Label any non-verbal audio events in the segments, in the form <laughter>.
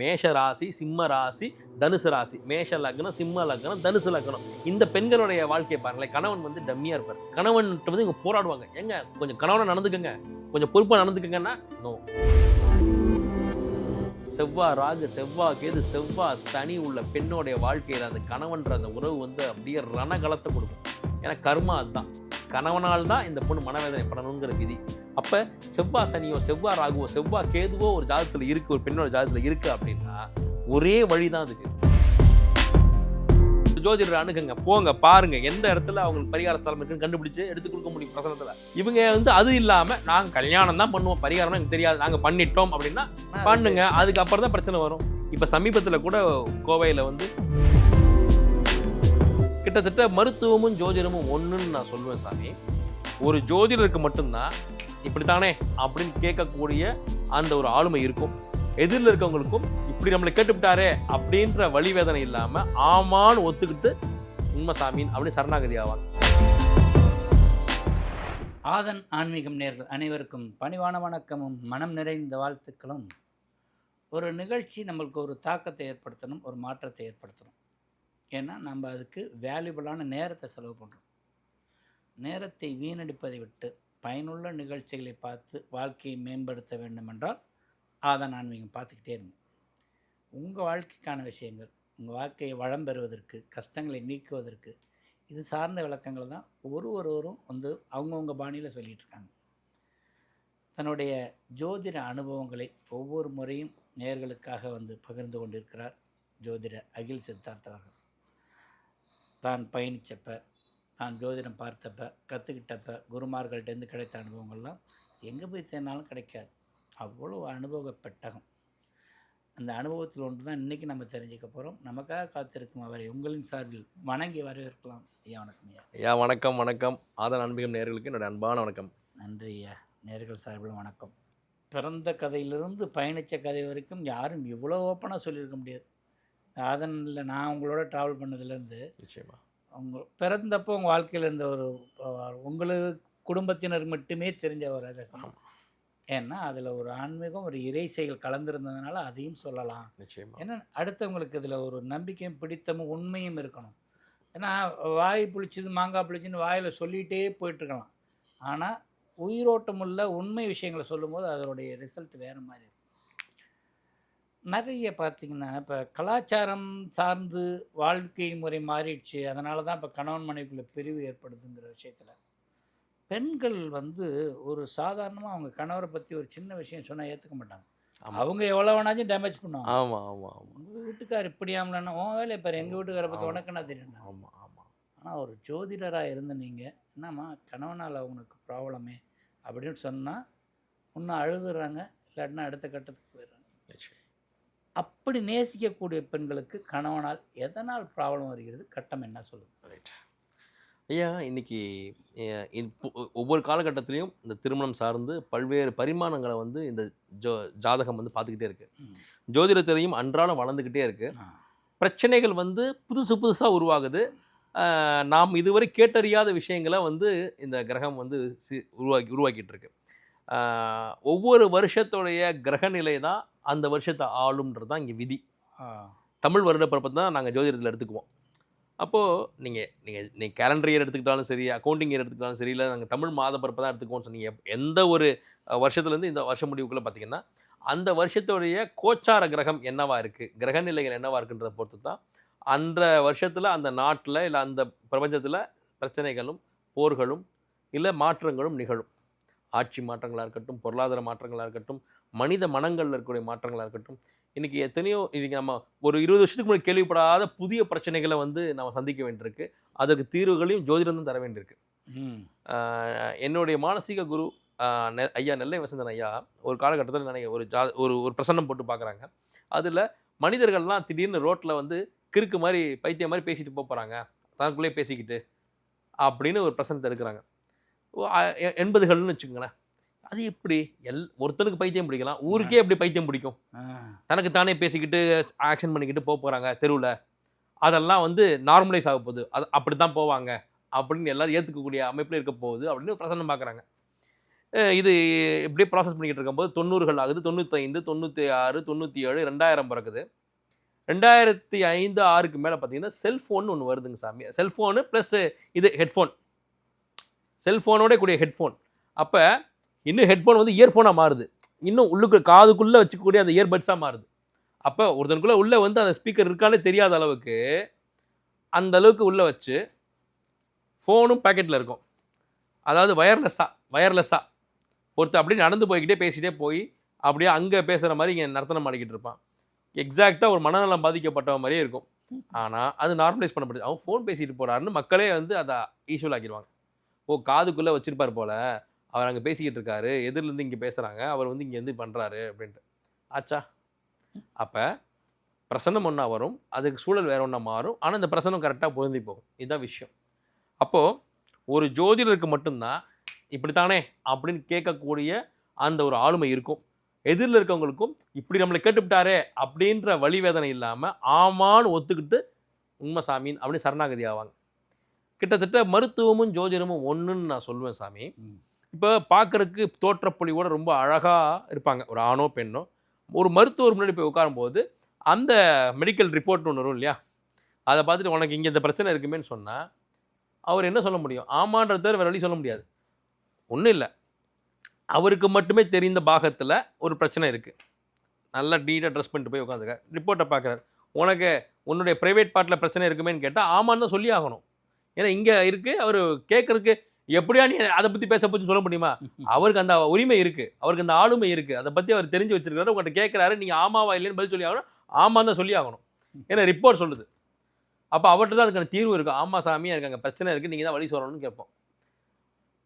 மேஷ ராசி சிம்ம ராசி தனுசு ராசி. மேஷ லக்னம் சிம்ம லக்னம் தனுசு லக்னம். இந்த பெண்களுடைய வாழ்க்கையை பாருங்களேன். கணவன் வந்து டம்மியாக இருப்பார். கணவன் வந்து இவங்க போராடுவாங்க. எங்க கொஞ்சம் கணவனை நடந்துக்கங்க. கொஞ்சம் பொறுப்பாக நடந்துக்கங்கன்னா நோ செவ்வா ராகு செவ்வா கேது செவ்வா சனி உள்ள பெண்ணோடைய வாழ்க்கையில் அந்த கணவன்ற அந்த உறவு வந்து அப்படியே ரணகலத்தை கொடுக்கும். ஏன்னா கர்மா அதுதான். கணவனால் தான் இந்த பொண்ணு மனவேதனை பண்ணணுங்கிற விதி. அப்போ செவ்வா சனியோ செவ்வா ராகுவோ செவ்வா கேதுவோ ஒரு ஜாதகத்தில் இருக்கு ஒரு பெண்ணோட ஜாதகத்தில் இருக்கு அப்படின்னா ஒரே வழி தான் அதுக்கு ஜோதிடர் அணுகுங்க போங்க பாருங்க எந்த இடத்துல அவங்களுக்கு பரிகார ஸ்தலம் இருக்குன்னு கண்டுபிடிச்சு எடுத்து கொடுக்க முடியும் பிரசனத்துல. இவங்க வந்து அது இல்லாம நாங்க கல்யாணம் தான் பண்ணுவோம் பரிகாரம் எனக்கு தெரியாது நாங்க பண்ணிட்டோம் அப்படின்னா பண்ணுங்க அதுக்கப்புறம் தான் பிரச்சனை வரும். இப்ப சமீபத்துல கூட கோவையில வந்து கிட்டத்தட்ட மருத்துவமும் ஜோதிடமும் ஒன்றுன்னு நான் சொல்லுவேன் சாமி. ஒரு ஜோதிடருக்கு மட்டும்தான் இப்படித்தானே அப்படின்னு கேட்கக்கூடிய அந்த ஒரு ஆளுமை இருக்கும். எதிரில் இருக்கவங்களுக்கும் இப்படி நம்மளை கேட்டுவிட்டாரே அப்படின்ற வழிவேதனை இல்லாமல் ஆமான்னு ஒத்துக்கிட்டு உண்மை சாமின் அப்படின்னு சரணாகதி ஆவாங்க. ஆதன் ஆன்மீகம் நேர்கள் அனைவருக்கும் பணிவான வணக்கமும் மனம் நிறைந்த வாழ்த்துக்களும். ஒரு நிகழ்ச்சி நம்மளுக்கு ஒரு தாக்கத்தை ஏற்படுத்தணும் ஒரு மாற்றத்தை ஏற்படுத்தணும். ஏன்னா நம்ம அதுக்கு வேல்யூபிளான நேரத்தை செலவு பண்ணுறோம் நேரத்தை வீணடிப்பதை விட்டு பயனுள்ள நிகழ்ச்சிகளை பார்த்து வாழ்க்கையை மேம்படுத்த வேண்டுமென்றால் அதை நான் நீங்கள் பார்த்துக்கிட்டே இருங்க உங்கள் வாழ்க்கைக்கான விஷயங்கள் உங்கள் வாழ்க்கையை வளம் பெறுவதற்கு கஷ்டங்களை நீக்குவதற்கு இது சார்ந்த விளக்கங்கள் தான் ஒரு ஒருவரும் வந்து அவங்கவுங்க பாணியில் சொல்லிகிட்டு இருக்காங்க. தன்னுடைய ஜோதிட அனுபவங்களை ஒவ்வொரு முறையும் நேர்களுக்காக வந்து பகிர்ந்து கொண்டிருக்கிறார் ஜோதிட அகில் சித்தார்த் அவர்கள். தான் பயணித்தப்ப தான் ஜோதிடம் பார்த்தப்ப கற்றுக்கிட்டப்ப குருமார்கள்ட்டேருந்து கிடைத்த அனுபவங்கள்லாம் எங்கே போய் தேடினாலும் கிடைக்காது. அவ்வளோ அனுபவ பெட்டகம். அந்த அனுபவத்தில் ஒன்று தான் இன்றைக்கி நம்ம தெரிஞ்சுக்க போகிறோம் நமக்காக காத்திருக்கும் அவரை உங்களின் சார்பில் வணங்கி வரவேற்கலாம். ஐயா வணக்கம் ஐயா. ஐயா வணக்கம் வணக்கம். ஆதன் அன்பிகம் நேர்களுக்கு என்னோட அன்பான வணக்கம். நன்றி ஐயா. நேர்கள் சார்பில் வணக்கம். பிறந்த கதையிலிருந்து பயணித்த கதை வரைக்கும் யாரும் இவ்வளோ ஓப்பனாக சொல்லியிருக்க முடியாது. அதனில் நான் உங்களோட ட்ராவல் பண்ணதுலேருந்து நிச்சயமா. உங்க பிறந்தப்போ உங்கள் வாழ்க்கையில் இருந்த ஒரு உங்களுக்கு குடும்பத்தினர் மட்டுமே தெரிஞ்ச ஒரு ரகசியம். ஏன்னா அதில் ஒரு ஆன்மீகம் ஒரு இறை செயல் கலந்துருந்ததுனால அதையும் சொல்லலாம். நிச்சயமா. ஏன்னா அடுத்தவங்களுக்கு இதில் ஒரு நம்பிக்கையும் பிடித்தமும் உண்மையும் இருக்கணும். ஏன்னா வாய் புளிச்சது மாங்காய் புளிச்சுன்னு வாயில் சொல்லிகிட்டே போயிட்டுருக்கலாம். ஆனால் உயிரோட்டமுள்ள உண்மை விஷயங்களை சொல்லும்போது அதனுடைய ரிசல்ட் வேறு மாதிரி இருக்கும். நிறைய பார்த்தீங்கன்னா இப்போ கலாச்சாரம் சார்ந்து வாழ்க்கை முறை மாறிடுச்சு. அதனால தான் இப்போ கணவன் மனைவிக்குள்ள பிரிவு ஏற்படுதுங்கிற விஷயத்தில். பெண்கள் வந்து ஒரு சாதாரணமாக அவங்க கணவரை பற்றி ஒரு சின்ன விஷயம் சொன்னால் ஏற்றுக்க மாட்டாங்க. அவங்க எவ்வளோ வேணாச்சும் டேமேஜ் பண்ணுவாங்க. ஆமா ஆமா ஆமா. உங்கள் வீட்டுக்கார் இப்படியாமலன்னா உன் வேலையை பாரு எங்கள் வீட்டுக்காரை பற்றி. உனக்கு என்ன தெரியும்? ஆமா ஆமா. ஆனால் ஒரு ஜோதிடராக இருந்த நீங்கள் என்னம்மா கணவனால் அவனுக்கு ப்ராப்ளமே அப்படின்னு சொன்னால் இன்னும் அழுதுறாங்க இல்லாட்டினா அடுத்த கட்டத்துக்கு போயிடுறாங்க. அப்படி நேசிக்கக்கூடிய பெண்களுக்கு கணவனால் எதனால் ப்ராப்ளம் வருகிறது? கட்டம் என்ன சொல்லுது ரைட் ஐயா இப்போ ஒவ்வொரு காலகட்டத்திலையும் இந்த திருமணம் சார்ந்து பல்வேறு பரிமாணங்களை வந்து இந்த ஜோ ஜாதகம் வந்து பார்த்துக்கிட்டே இருக்கு. ம். ஜோதிடத்திலையும் அன்றாடம் வளர்ந்துக்கிட்டே இருக்கு. ஆ. பிரச்சனைகள் வந்து புதுசு புதுசாக உருவாகுது. நாம் இதுவரை கேட்டறியாத விஷயங்களை வந்து இந்த கிரகம் வந்து சி உருவாக்கி உருவாக்கிட்டு இருக்கு. ஒவ்வொரு வருஷத்துடைய கிரகநிலை தான் அந்த வருஷத்தை ஆளுன்றது தான் இங்கே விதி. தமிழ் வருட பிறப்பை தான் நாங்கள் ஜோதிடத்தில் எடுத்துக்குவோம். அப்போது நீங்கள் நீங்கள் நீங்கள் கேலண்டர் இயர் எடுத்துக்கிட்டாலும் சரி அக்கௌண்டிங் இயர் எடுத்துக்கிட்டாலும் சரி இல்லை நாங்கள் தமிழ் மாத பிறப்பை தான் எடுத்துக்குவோம்னு சொன்னீங்க எந்த ஒரு வருஷத்துலேருந்து இந்த வருஷ முடிவுக்குள்ளே பார்த்தீங்கன்னா அந்த வருஷத்துடைய கோச்சார கிரகம் என்னவா இருக்குது கிரகநிலைகள் என்னவா இருக்குன்றதை பொறுத்து தான் அந்த வருஷத்தில் அந்த நாட்டில் இல்லை அந்த பிரபஞ்சத்தில் பிரச்சனைகளும் போர்களும் இல்லை மாற்றங்களும் நிகழும். ஆட்சி மாற்றங்களாக இருக்கட்டும் பொருளாதார மாற்றங்களாக இருக்கட்டும் மனித மனங்களில் இருக்கக்கூடிய மாற்றங்களாக இருக்கட்டும் இன்றைக்கி எத்தனையோ இன்றைக்கி நம்ம ஒரு இருபது வருஷத்துக்கு முன்னாடி கேள்விப்படாத புதிய பிரச்சனைகளை வந்து நம்ம சந்திக்க வேண்டியிருக்கு. அதற்கு தீர்வுகளையும் ஜோதிடம் தான் தர வேண்டியிருக்கு. என்னுடைய மானசீக குரு ஐயா நெல்லை வசந்தன் ஐயா ஒரு காலகட்டத்தில் நினைக்க ஒரு ஜா ஒரு ஒரு பிரசன்னம் போட்டு பார்க்குறாங்க அதில் மனிதர்கள்லாம் திடீர்னு ரோட்டில் வந்து கிறுக்கு மாதிரி பைத்தியம் மாதிரி பேசிட்டு போக போகிறாங்க தனக்குள்ளே பேசிக்கிட்டு அப்படின்னு ஒரு பிரசனத்தை இருக்கிறாங்க எண்பதுகள்னு வச்சுக்கோங்களேன். அது எப்படி? எல் ஒருத்தனுக்கு பைத்தியம் பிடிக்கலாம் ஊருக்கே எப்படி பைத்தியம் பிடிக்கும்? தனக்கு தானே பேசிக்கிட்டு ஆக்ஷன் பண்ணிக்கிட்டு போக போகிறாங்க தெருவில். அதெல்லாம் வந்து நார்மலைஸ் ஆக போகுது. அது அப்படி தான் போவாங்க. அப்படின்னு எல்லாரும் ஏற்றுக்கக்கூடிய அமைப்பில் இருக்க போகுது அப்படின்னு ஒரு பிரசன்னம் பார்க்குறாங்க இது இப்படியே ப்ராசஸ் பண்ணிக்கிட்டு இருக்கும்போது தொண்ணூறுகள் ஆகுது. தொண்ணூத்தைந்து தொண்ணூற்றி ஆறு தொண்ணூற்றி ஏழு ரெண்டாயிரம் பிறக்குது. ரெண்டாயிரத்தி ஐந்து ஆறுக்கு மேலே பார்த்தீங்கன்னா செல்ஃபோன் ஒன்று வருதுங்க சாமி. செல்ஃபோனு ப்ளஸ் இது ஹெட்ஃபோன் செல்ஃபோனோட கூடிய ஹெட்ஃபோன் அப்போ இன்னும் ஹெட்ஃபோன் வந்து இயர்ஃபோனாக மாறுது. இன்னும் உள்ளுக்கு காதுக்குள்ளே வச்சுக்கக்கூடிய அந்த இயர்பட்ஸாக மாறுது. அப்போ ஒருத்தனுக்குள்ளே உள்ளே வந்து அந்த ஸ்பீக்கர் இருக்கானே தெரியாத அளவுக்கு அந்த அளவுக்கு உள்ளே வச்சு ஃபோனும் பேக்கெட்டில் இருக்கும். அதாவது வயர்லெஸ்ஸாக வயர்லெஸ்ஸாக ஒருத்தர் அப்படியே நடந்து போய்கிட்டே பேசிகிட்டே போய் அப்படியே அங்கே பேசுகிற மாதிரி இங்கே நர்த்தனம் ஆடிக்கிட்டு இருப்பான். எக்ஸாக்டாக ஒரு மனநலம் பாதிக்கப்பட்டவன் மாதிரியே இருக்கும். ஆனால் அது நார்மலைஸ் பண்ணப்படுது அவன் ஃபோன் பேசிட்டு போகிறாருன்னு மக்களே வந்து அதை ஈஸ்வல் ஆக்கிடுவாங்க ஓ காதுக்குள்ளே வச்சிருப்பார் போல். அவர் அங்கே பேசிக்கிட்டு இருக்காரு. எதிர்லேருந்து இங்கே பேசுகிறாங்க அவர் வந்து இங்கே வந்து பண்ணுறாரு அப்படின்ட்டு. ஆச்சா. அப்போ பிரசன்னம் ஒன்றா வரும். அதுக்கு சூழல் வேறு ஒன்றா மாறும். ஆனால் இந்த பிரசன்னம் கரெக்டாக பொருந்தி போகும். இதுதான் விஷயம். அப்போது ஒரு ஜோதிடருக்கு மட்டும்தான் இப்படித்தானே அப்படின்னு கேட்கக்கூடிய அந்த ஒரு ஆளுமை இருக்கும். எதிரில் இருக்கவங்களுக்கும் இப்படி நம்மளை கேட்டுவிட்டாரே அப்படின்ற வழி வேதனை இல்லாமல் ஆமான்னு ஒத்துக்கிட்டு உண்மை சாமின் அப்படின்னு சரணாகதி ஆவாங்க. கிட்டத்தட்ட மருத்துவமும் ஜோதிடமும் ஒன்றுன்னு நான் சொல்லுவேன் சாமி. இப்போ பார்க்கறதுக்கு தோற்றப்பொழிவோட ரொம்ப அழகாக இருப்பாங்க. ஒரு ஆணோ பெண்ணோ. ஒரு மருத்துவர் முன்னாடி போய் உட்காரும்போது அந்த மெடிக்கல் ரிப்போர்ட்னு ஒன்று வரும் இல்லையா? அதை பார்த்துட்டு உனக்கு இங்கே இந்த பிரச்சனை இருக்குமேன்னு சொன்னால் அவர் என்ன சொல்ல முடியும்? ஆமான்றத தவிர வேறு வழி சொல்ல முடியாது. ஒன்றும் இல்லை. அவருக்கு மட்டுமே தெரிந்த பாகத்தில் ஒரு பிரச்சனை இருக்குது நல்லா நீட்டாக ட்ரெஸ் பண்ணிட்டு போய் உட்காந்துக்க ரிப்போர்ட்டை பார்க்குறாரு உனக்கு உன்னுடைய ப்ரைவேட் பார்ட்டில் பிரச்சனை இருக்குமேன்னு கேட்டால் ஆமான்னு தான் சொல்லி ஆகணும் ஏன்னா இங்கே இருக்குது அவர் கேட்குறதுக்கு எப்படியா நீ அதை பற்றி பேச பற்றி சொல்ல முடியுமா? <laughs> அவருக்கு அந்த உரிமை இருக்குது அவருக்கு அந்த ஆளுமை இருக்குது அதை பற்றி அவர் தெரிஞ்சு வச்சிருக்காரு உங்கள்கிட்ட கேட்குறாரு நீங்கள் ஆமாவா இல்லைன்னு பதில் சொல்லி ஆகணும். ஆமான்னு தான் சொல்லி ஆகணும். ஏன்னா ரிப்போர்ட் சொல்லுது. அப்போ அவர்கிட்ட தான் அதுக்கான தீர்வு இருக்குது ஆமா சாமி எனக்கு அங்கே பிரச்சனை இருக்குது நீங்கள் தான் வழி சொல்லணும்னு கேட்போம்.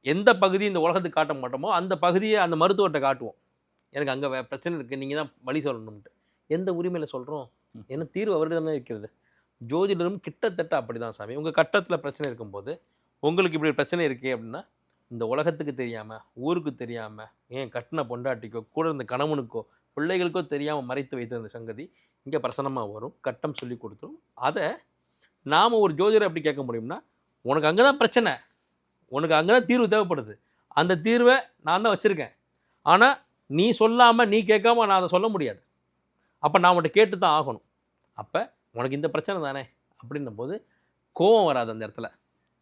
எந்த பகுதி இந்த உலகத்துக்கு காட்ட மாட்டோமோ அந்த பகுதியை அந்த மருத்துவர்கிட்ட காட்டுவோம். எனக்கு அங்கே பிரச்சனை இருக்குது நீங்கள் தான் வழி சொல்லணும்ட்டு எந்த உரிமையில் சொல்கிறோம் என்ன தீர்வு அவர்கிட்ட தான் இருக்கிறது ஜோதிடரும் கிட்டத்தட்ட அப்படி தான் சாமி. உங்கள் கட்டத்தில் பிரச்சனை இருக்கும்போது உங்களுக்கு இப்படி பிரச்சனை இருக்கே அப்படின்னா இந்த உலகத்துக்கு தெரியாமல் ஊருக்கு தெரியாமல் ஏன் கட்டின பொண்டாட்டிக்கோ கூட இருந்த கணவனுக்கோ பிள்ளைகளுக்கோ தெரியாமல் மறைத்து வைத்திருந்த சங்கதி இங்கே பிரசனமாக வரும். கட்டம் சொல்லி கொடுத்துரும். அதை நாம் ஒரு ஜோதிடர் எப்படி கேட்க முடியும்னா உனக்கு அங்கே தான் பிரச்சனை. உனக்கு அங்கே தான் தீர்வு தேவைப்படுது. அந்த தீர்வை நான் தான் வச்சுருக்கேன். ஆனால் நீ சொல்லாமல் நீ கேட்காம நான் அதை சொல்ல முடியாது. அப்போ நான் உன்கிட்ட கேட்டு தான் ஆகணும். அப்போ உனக்கு இந்த பிரச்சனை தானே? அப்படின்னும் போது கோபம் வராது அந்த இடத்துல.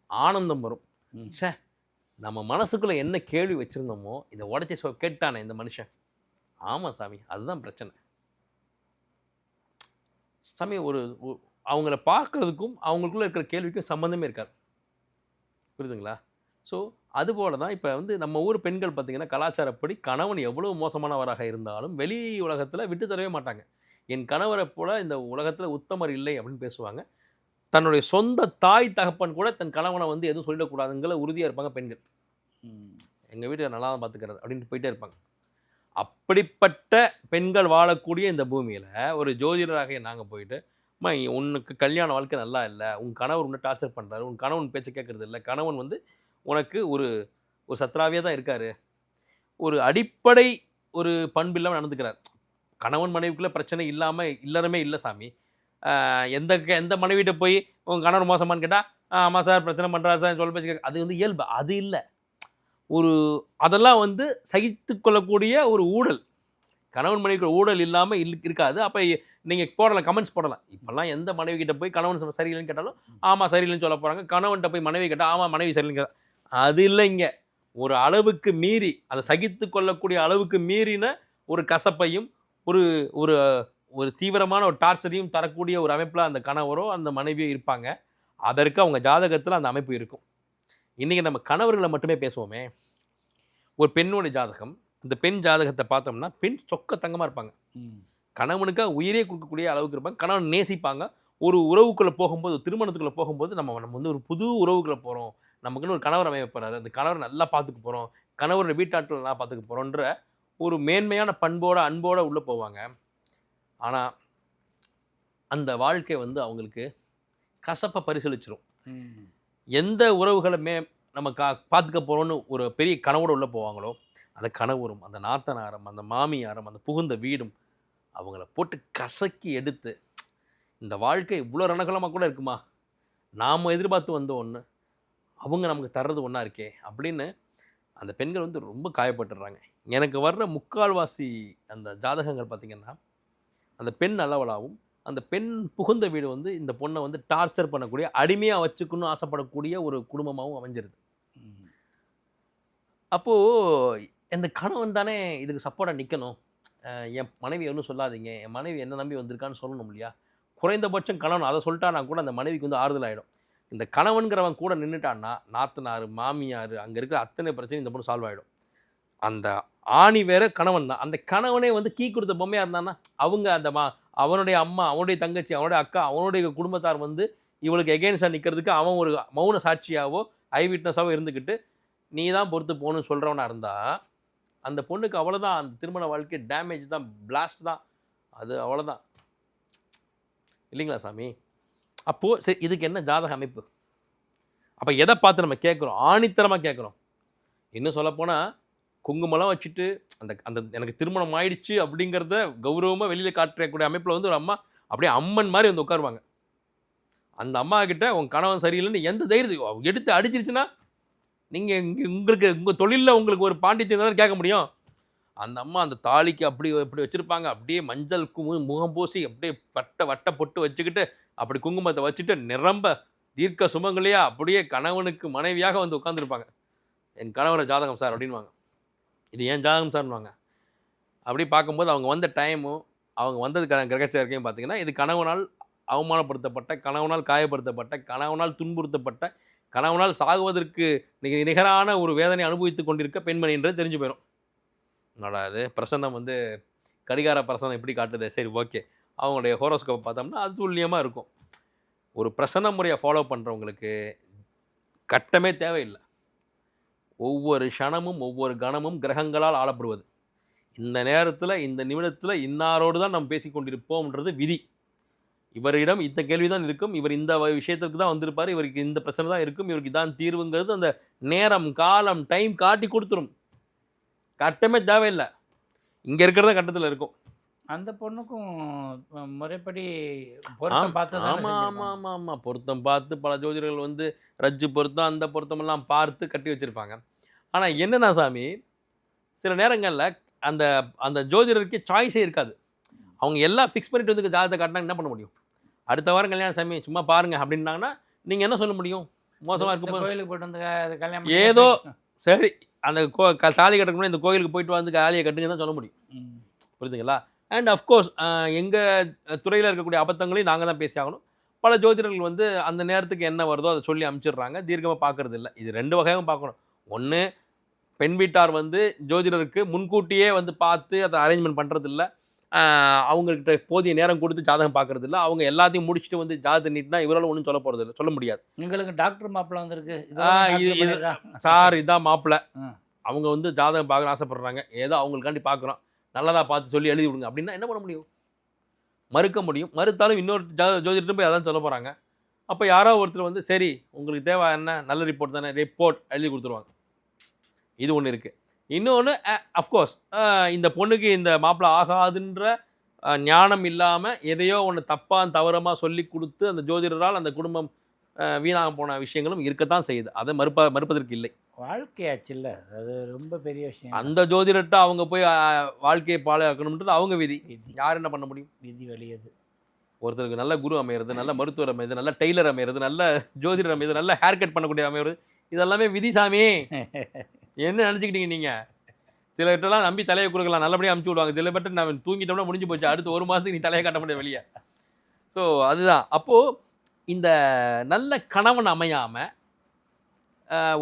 ஆனந்தம் வரும். ச்சே நம்ம மனசுக்குள்ளே என்ன கேள்வி வச்சுருந்தோமோ இதை உடச்சி சொ கேட்டானே இந்த மனுஷன். ஆமாம் சாமி அதுதான் பிரச்சனை. சாமி ஒரு ஒரு- அவங்கள பார்க்கறதுக்கும் அவங்களுக்குள்ள இருக்கிற கேள்விக்கும் சம்மந்தமே இருக்காது. புரியுதுங்களா? ஸோ அதுபோல தான் இப்போ வந்து நம்ம ஊர் பெண்கள் பார்த்தீங்கன்னா கலாச்சாரப்படி கணவன் எவ்வளோ மோசமானவராக இருந்தாலும் வெளி உலகத்தில் விட்டு தரவே மாட்டாங்க. என் கணவரை போல இந்த உலகத்தில் உத்தமர் இல்லை அப்படின்னு பேசுவாங்க. தன்னுடைய சொந்த தாய் தகப்பன் கூட தன் கணவனை வந்து எதுவும் சொல்லிடக்கூடாதுங்கிற உறுதியாக இருப்பாங்க பெண்கள். எங்கள் வீட்டில் நல்லா தான் பார்த்துக்கிறது அப்படின்ட்டு போயிட்டே இருப்பாங்க. அப்படிப்பட்ட பெண்கள் வாழக்கூடிய இந்த பூமியில் ஒரு ஜோதிடராக நாங்கள் போயிட்டு அம்மா உனக்கு கல்யாண வாழ்க்கை நல்லா இல்லை. உன் கணவர் உன்னை டார்ச்சர் பண்ணுறாரு உன் கணவன் பேச்சை கேட்கறது இல்லை. கணவன் வந்து உனக்கு ஒரு ஒரு சத்ராவியாக தான் இருக்காரு. ஒரு அடிப்படை ஒரு பண்பு இல்லாமல் நடந்துக்கிறார். கணவன் மனைவிக்குள்ளே பிரச்சனை இல்லாமல் இல்லறமே இல்லை சாமி. எந்த க- எந்த மனைவிட்ட போய் உங்கள் கணவர் மோசமான்னு கேட்டால் ஆமாம் சார் பிரச்சனை பண்ணுறாரு சார் சொல்ல பேசிக்க அது வந்து இயல்பு. அது இல்லை. ஒரு அதெல்லாம் வந்து சகித்து கொள்ளக்கூடிய ஒரு ஊழல் கணவன் மனைவிக்கு ஊழல் இல்லாமல் இல் இருக்காது. அப்போ நீங்கள் போடலாம் கமெண்ட்ஸ் போடலாம். இப்போல்லாம் எந்த மனைவி கிட்ட போய் கணவன் சரியில்லைன்னு கேட்டாலும் ஆமாம் சரியில்லைன்னு சொல்ல போகிறாங்க கணவன்கிட்ட போய் மனைவி கேட்டால் ஆமாம் மனைவி சரியில்லைன்னு அது இல்லைங்க ஒரு அளவுக்கு மீறி அதை சகித்து கொள்ளக்கூடிய அளவுக்கு மீறின ஒரு கசப்பையும் ஒரு ஒரு ஒரு தீவிரமான ஒரு டார்ச்சரையும் தரக்கூடிய ஒரு அமைப்பில் அந்த கணவரோ அந்த மனைவியோ இருப்பாங்க. அதற்கு அவங்க ஜாதகத்தில் அந்த அமைப்பு இருக்கும். இன்றைக்கி நம்ம கணவர்களை மட்டுமே பேசுவோமே. ஒரு பெண்ணோட ஜாதகம். இந்த பெண் ஜாதகத்தை பார்த்தோம்னா பெண் சொக்க தங்கமாக இருப்பாங்க. கணவனுக்காக உயிரே கொடுக்கக்கூடிய அளவுக்கு இருப்பாங்க. கணவன் நேசிப்பாங்க. ஒரு உறவுக்குள்ளே போகும்போது திருமணத்துக்குள்ளே போகும்போது நம்ம நம்ம வந்து ஒரு புது உறவுக்குள்ளே போகிறோம் நமக்குன்னு ஒரு கணவர் அமைய போகிறாரு அந்த கணவர் நல்லா பார்த்துக்க போகிறோம் கணவரோட வீட்டாட்கள் நல்லா பார்த்துக்க போகிறோன்ற ஒரு மேன்மையான பண்போட அன்போட உள்ளே போவாங்க. ஆனால் அந்த வாழ்க்கை வந்து அவங்களுக்கு கசப்பை பரிசளிச்சிரும். ம். எந்த உறவுகளுமே நம்ம கா பார்த்துக்க போகிறோன்னு ஒரு பெரிய கனவோடு உள்ளே போவாங்களோ அந்த கணவரும் அந்த நாத்தனாரும் அந்த மாமியாரும் அந்த புகுந்த வீடும் அவங்கள போட்டு கசக்கி எடுத்து இந்த வாழ்க்கை இவ்வளோ ரணகலமாக கூட இருக்குமா? நாம் எதிர்பார்த்து வந்த ஒன்று அவங்க நமக்கு தர்றது ஒன்றா இருக்கே அப்படின்னு அந்த பெண்கள் வந்து ரொம்ப காயப்பட்டுடுறாங்க. எனக்கு வர்ற முக்கால்வாசி அந்த ஜாதகங்கள் பார்த்திங்கன்னா அந்த பெண் நல்லவளாகவும் அந்த பெண் புகுந்த வீடு வந்து இந்த பொண்ணை வந்து டார்ச்சர் பண்ணக்கூடிய அடிமையாக வச்சுக்கணும்னு ஆசைப்படக்கூடிய ஒரு குடும்பமாகவும் அமைஞ்சிருது. அப்போது இந்த கணவன் தானே இதுக்கு சப்போர்ட்டாக நிற்கணும் என் மனைவி ஒன்றும் சொல்லாதீங்க. என் மனைவி என்ன நம்பி வந்திருக்கான்னு சொல்லணும் இல்லையா? குறைந்தபட்சம் கணவன் அதை சொல்லிட்டானா கூட அந்த மனைவிக்கு வந்து ஆறுதல் ஆகிடும் இந்த கணவன்கிறவன் கூட நின்றுட்டான்னா நாத்தனார் மாமியார் அங்கே இருக்கிற அத்தனை பிரச்சனையும் இந்த பொண்ணு சால்வ் ஆகிடும் அந்த ஆணி வேற கணவன் தான். அந்த கணவனே வந்து கீ கொடுத்த பொம்மையாக இருந்தான்னா அவங்க அந்த மா அவனுடைய அம்மா அவனுடைய தங்கச்சி அவனுடைய அக்கா அவனுடைய குடும்பத்தார் வந்து இவளுக்கு எகெயின்ஸ்டாக நிற்கிறதுக்கு அவன் ஒரு மௌன சாட்சியாவோ ஐ விட்னஸாவோ இருந்துக்கிட்டு நீ தான் பொறுத்து போகணும்னு சொல்கிறவனா இருந்தால் அந்த பொண்ணுக்கு அவ்வளோதான் அந்த திருமண வாழ்க்கை டேமேஜ் தான் பிளாஸ்ட் தான். அது அவ்வளோதான் இல்லைங்களா சாமி? அப்போது சரி இதுக்கு என்ன ஜாதக அமைப்பு? அப்போ எதை பார்த்து நம்ம கேட்குறோம்? ஆணித்தரமாக கேட்குறோம். இன்னும் சொல்லப்போனால் குங்குமம்லாம் வச்சுட்டு அந்த அந்த எனக்கு திருமணம் ஆயிடுச்சு அப்படிங்கிறத கௌரவமாக வெளியில் காட்டக்கூடிய அமைப்பில் வந்து ஒரு அம்மா அப்படியே அம்மன் மாதிரி வந்து உட்காருவாங்க. அந்த அம்மா கிட்ட உங்கள் கணவன் சரியில்லைன்னு எந்த தைரியத்தை எடுத்து அடிச்சிருச்சுன்னா நீங்கள் இங்கே உங்களுக்கு உங்கள் தொழிலில் உங்களுக்கு ஒரு பாண்டித்தியம் தான் கேட்க முடியும்? அந்த அம்மா அந்த தாலிக்கு அப்படி இப்படி வச்சுருப்பாங்க. அப்படியே மஞ்சள் குமு முகம் பூசி அப்படியே வட்ட வட்ட பொட்டு வச்சுக்கிட்டு அப்படி குங்குமத்தை வச்சுட்டு நிரம்ப தீர்க்க சுமங்கலியா அப்படியே கணவனுக்கு மனைவியாக வந்து உட்காந்துருப்பாங்க என் கணவரை ஜாதகம் சார் அப்படின்வாங்க இது ஏன் ஜாதகம் சார்னுவாங்க அப்படி பார்க்கும்போது அவங்க வந்த டைமும் அவங்க வந்ததுக்கான கிரகச்சேர்க்கையும் பார்த்தீங்கன்னா இது கணவனால் அவமானப்படுத்தப்பட்ட கணவனால் காயப்படுத்தப்பட்ட கணவனால் துன்புறுத்தப்பட்ட கணவனால் சாகுவதற்கு நிக- நிகரான ஒரு வேதனை அனுபவித்து கொண்டிருக்க பெண்மணி என்று தெரிஞ்சு போயிடும் என்னடா அது பிரசன்னம் வந்து கடிகார பிரசன்னம் எப்படி காட்டுது. சரி ஓகே அவங்களுடைய ஹோரோஸ்கோப்பை பார்த்தோம்னா அது துல்லியமாக இருக்கும். ஒரு பிரசன்ன முறையை ஃபாலோ பண்ணுறவங்களுக்கு கட்டமே தேவையில்லை. ஒவ்வொரு க்ஷணமும் ஒவ்வொரு கணமும் கிரகங்களால் ஆளப்படுவது. இந்த நேரத்தில் இந்த நிமிடத்தில் இன்னாரோடு தான் நாம் பேசிக் கொண்டிருப்போம்ன்றது விதி. இவரிடம் இந்த கேள்வி தான் இருக்கும் இவர் இந்த வ- விஷயத்துக்கு தான் வந்திருப்பார் இவருக்கு இந்த பிரச்சனை தான் இருக்கும் இவருக்கு இதான் தீர்வுங்கிறது அந்த நேரம் காலம் டைம் காட்டி கொடுத்துரும். கட்டமே தேவையில்லை. இங்கே இருக்கிறத கட்டத்தில் இருக்கும். அந்த பொண்ணுக்கும் முறைப்படி பொருத்தம் பார்த்து ஆமாம் ஆமாம். ஆமாம் ஆமாம் பொருத்தம் பார்த்து பல ஜோதிடர்கள் வந்து ரஜ்ஜு பொருத்தம் அந்த பொருத்தமெல்லாம் பார்த்து கட்டி வச்சுருப்பாங்க. ஆனால் என்னன்னா சாமி சில நேரங்களில் அந்த அந்த ஜோதிடருக்கு சாய்ஸே இருக்காது. அவங்க எல்லாம் ஃபிக்ஸ் பண்ணிட்டு வந்து ஜாதகத்தை காட்டினா என்ன பண்ண முடியும்? அடுத்த வாரம் கல்யாணம் சாமி சும்மா பாருங்க அப்படின்னாங்கன்னா நீங்கள் என்ன சொல்ல முடியும்? மோசமாக இந்த இருக்கும்போது. கோயிலுக்கு போயிட்டு வந்து கல்யாணம் ஏதோ சரி அந்த கோ தாலி முன்னாடி இந்த கோயிலுக்கு போயிட்டு வந்து காலியை கட்டுங்க தான் சொல்ல முடியும். புரியுதுங்களா? அண்ட் அஃப்கோர்ஸ் எங்கள் துறையில் இருக்கக்கூடிய அபத்தங்களையும் நாங்கள் தான் பேசி ஆகணும். பல ஜோதிடர்கள் வந்து அந்த நேரத்துக்கு என்ன வருதோ அதை சொல்லி அனுப்பிச்சிடுறாங்க தீர்க்கமாக பார்க்கறது இல்லை. இது ரெண்டு வகையும் பார்க்கணும். ஒன்று பெண் வீட்டார் வந்து ஜோதிடருக்கு முன்கூட்டியே வந்து பார்த்து அதை அரேஞ்ச்மெண்ட் பண்ணுறதில்ல அவங்கக்கிட்ட போதிய நேரம் கொடுத்து ஜாதகம் பார்க்கறது இல்ல. அவங்க எல்லாத்தையும் முடிச்சுட்டு வந்து ஜாதகம் நீட்டினா இவரால் ஒன்றும் சொல்ல போகிறது இல்லை. சொல்ல முடியாது. எங்களுக்கு டாக்டர் மாப்பிள்ள வந்திருக்கு? சார் இதான் மாப்பிள்ளை. அவங்க வந்து ஜாதகம் பார்க்க ஆசைப்படுறாங்க. ஏதோ அவங்களுக்காண்டி பார்க்குறோம் நல்லதாக பார்த்து சொல்லி எழுதி விடுங்க. அப்படின்னா என்ன பண்ண முடியும்? மறுக்க முடியும். மறுத்தாலும் இன்னொரு ஜோ ஜோதிடர்கிட்ட போய் அதான் சொல்ல போகிறாங்க அப்போ யாரோ ஒருத்தர் வந்து சரி உங்களுக்கு தேவை என்ன? நல்ல ரிப்போர்ட் தானே? ரிப்போர்ட் எழுதி கொடுத்துருவாங்க. இது ஒன்று இருக்குது இன்னொன்று அஃப்கோர்ஸ் இந்த பொண்ணுக்கு இந்த மாப்பிள்ளை ஆகாதுன்ற ஞானம் இல்லாமல் எதையோ ஒன்று தப்பாக தவறமாக சொல்லி கொடுத்து அந்த ஜோதிடரால் அந்த குடும்பம் வீணாக போன விஷயங்களும் இருக்கத்தான் செய்யுது. அதை மறுப்ப மறுப்பதற்கு இல்லை. வாழ்க்கையாச்சுல்ல அது ரொம்ப பெரிய விஷயம். அந்த ஜோதிடர்கிட்ட அவங்க போய் வாழ்க்கையை பாழாக்கணும்ன்றது அவங்க விதி. விதி. யார் என்ன பண்ண முடியும்? விதி வழியது ஒருத்தருக்கு நல்ல குரு அமையிறது நல்ல மருத்துவர் அமையிறது நல்ல டெய்லர் அமையிறது நல்ல ஜோதிடர் அமையிறது நல்ல ஹேர் கட் பண்ணக்கூடிய அமையிறது இதெல்லாமே விதி சாமி. <laughs> என்ன நினச்சிக்கிட்டீங்க நீங்கள் சில பேர்ட்டெல்லாம் நம்பி தலையை கொடுக்கலாம் நல்லபடியாக அமுச்சு விடுவாங்க. சில பேர்ட்ட நான் தூங்கிட்டோம்னா முடிஞ்சு போச்சு. அடுத்து ஒரு மாதத்துக்கு நீ தலையை காட்ட முடியாது வெளியே. ஸோ அதுதான். அப்போது இந்த நல்ல கணவன் அமையாமல்